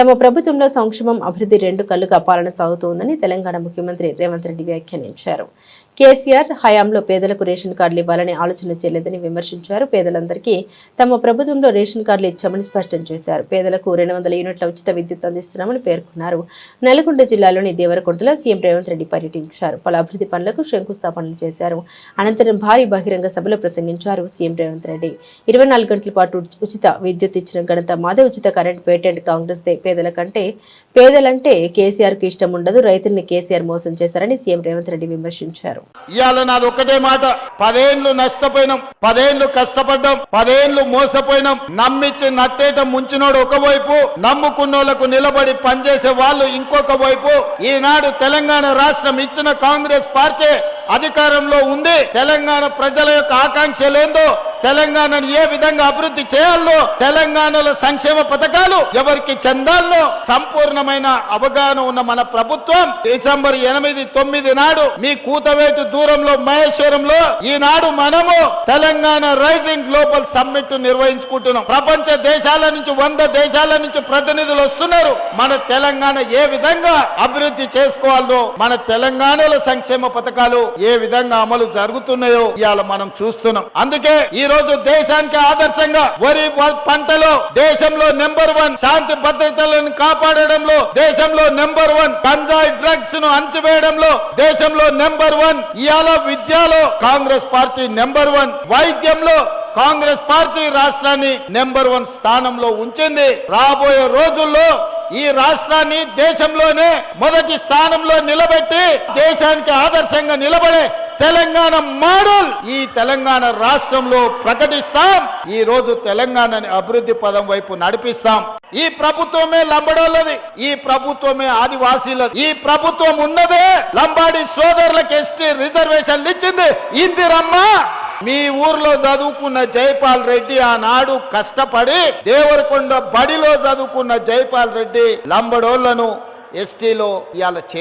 తమ ప్రభుత్వంలో సంక్షేమం అభివృద్ధి రెండు కళ్ళుగా పాలన సాగుతోందని తెలంగాణ ముఖ్యమంత్రి రేవంత్ రెడ్డి వ్యాఖ్యానించారు. కేసీఆర్ హయాంలో పేదలకు రేషన్ కార్డులు ఇవ్వాలని ఆలోచన చేయలేదని విమర్శించారు. పేదలందరికీ తమ ప్రభుత్వంలో రేషన్ కార్డులు ఇచ్చామని స్పష్టం చేశారు. పేదలకు రెండు వందల యూనిట్ల ఉచిత విద్యుత్ అందిస్తున్నామని పేర్కొన్నారు. నల్గొండ జిల్లాలోని దేవరకొండలో సీఎం రేవంత్ రెడ్డి పర్యటించారు. పలు అభివృద్ధి పనులకు శంకుస్థాపనలు చేశారు. అనంతరం భారీ బహిరంగ సభలో ప్రసంగించారు సీఎం రేవంత్ రెడ్డి. ఇరవై నాలుగు గంటల పాటు ఉచిత విద్యుత్ ఇచ్చిన ఘనత మాదే. ఉచిత కరెంట్ పేటెంట్ కాంగ్రెస్ దే పేదల కంటే పేదలంటే కేసీఆర్కు ఇష్టం ఉండదు రైతుల్ని కేసీఆర్ మోసం చేశారని సీఎం రేవంత్ రెడ్డి విమర్శించారు. ఇవాళ నాది ఒకటే మాట పదేళ్ళు నష్టపోయినాం పదేళ్ళు కష్టపడ్డాం పదేళ్ళు మోసపోయినాం నమ్మిచ్చి నట్టేట ముంచినోడు ఒకవైపు నమ్ముకున్నోళ్ళకు నిలబడి పనిచేసే వాళ్ళు ఇంకొక వైపు. ఈనాడు తెలంగాణ రాష్ట్రం ఇచ్చిన కాంగ్రెస్ పార్టీ అధికారంలో ఉంది తెలంగాణ ప్రజల యొక్క ఆకాంక్ష లేదో తెలంగాణను ఏ విధంగా అభివృద్ధి చేయాలో తెలంగాణలో సంక్షేమ పథకాలు ఎవరికి చెందాలో సంపూర్ణమైన అవగాహన ఉన్న మన ప్రభుత్వం డిసెంబర్ ఎనిమిది తొమ్మిది నాడు మీ కూతవేటు దూరంలో మహేశ్వరంలో ఈనాడు మనము తెలంగాణ రైజింగ్ గ్లోబల్ సమ్మిట్ నిర్వహించుకుంటున్నాం. ప్రపంచ దేశాల నుంచి వంద దేశాల నుంచి ప్రతినిధులు వస్తున్నారు. మన తెలంగాణ ఏ విధంగా అభివృద్ధి చేసుకోవాలో మన తెలంగాణలో సంక్షేమ పథకాలు ఏ విధంగా అమలు జరుగుతున్నాయో ఇవాళ మనం చూస్తున్నాం. అందుకే ఈ రోజు దేశానికి ఆదర్శంగా వరి పంటలో దేశంలో నెంబర్ వన్ శాంతి భద్రతలను కాపాడడంలో దేశంలో నెంబర్ వన్ గంజాయి డ్రగ్స్ను అణచివేయడంలో దేశంలో నెంబర్ వన్ ఇవాళ విద్యలో కాంగ్రెస్ పార్టీ నెంబర్ వన్ వైద్యంలో కాంగ్రెస్ పార్టీ రాష్ట్రాన్ని నెంబర్ వన్ స్థానంలో ఉంచింది. రాబోయే రోజుల్లో ఈ రాష్ట్రాన్ని దేశంలోనే మొదటి స్థానంలో నిలబెట్టి దేశానికి ఆదర్శంగా నిలబడే తెలంగాణ మోడల్. ఈ తెలంగాణ రాష్ట్రంలో ప్రకటిస్తాం. ఈ రోజు తెలంగాణని అభివృద్ధి పదం వైపు నడిపిస్తాం. ఈ ప్రభుత్వమే లంబడోళ్ళది. ఈ ప్రభుత్వమే ఆదివాసీలది. ఈ ప్రభుత్వం ఉన్నదే లంబాడి సోదరులకు ఎస్టీ రిజర్వేషన్లు ఇచ్చింది. ఇందిరమ్మ మీ ఊర్లో చదువుకున్న జైపాల్ రెడ్డి ఆనాడు కష్టపడి దేవరకొండ బడిలో చదువుకున్న జైపాల్ రెడ్డి లంబడోళ్ళను ఎస్టీలో ఇవాళ